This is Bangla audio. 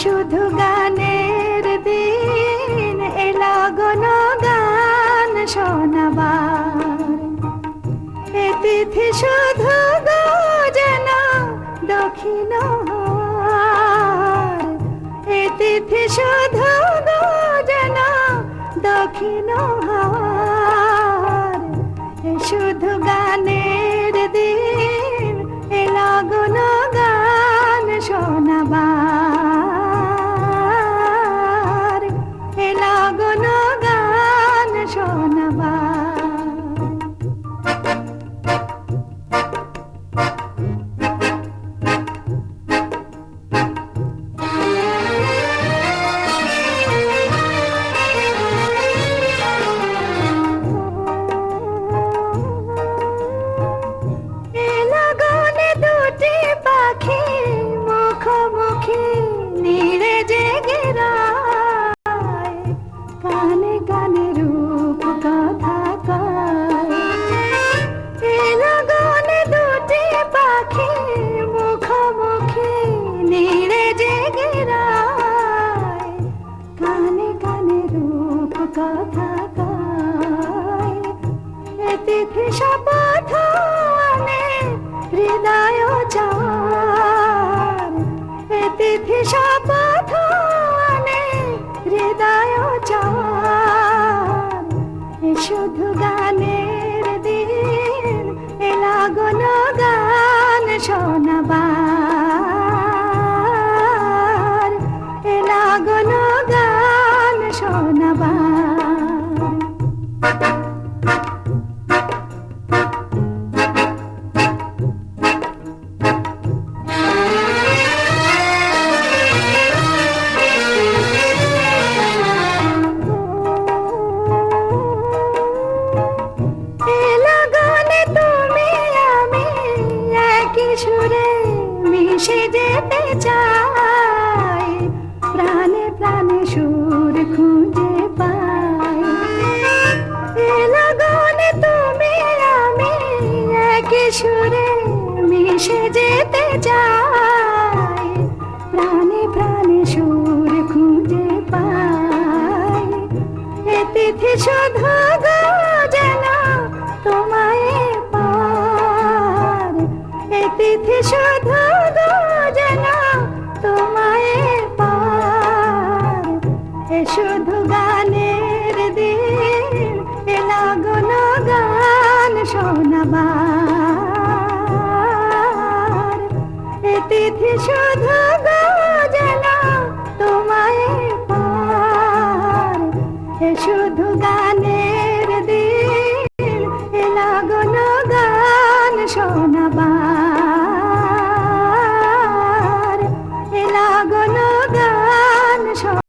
শুধু গানের দিন এলা গান শোনাবার। এ তিথি সুরে মিশে যেতে চাই। প্রাণে প্রাণে সুর খুঁজে পাই। এ তুমি আমি একই সুরে মিশে যেতে চাই। প্রাণে প্রাণে সুর খুঁজে পাই। এ তিথি শুধু যেন তোমায় শুধু গো যেন তোমায় পার এ শুধু গানের দিন, এ লাগুন গান শোনাবার। এ তিথি গো যেন তোমায় পার এ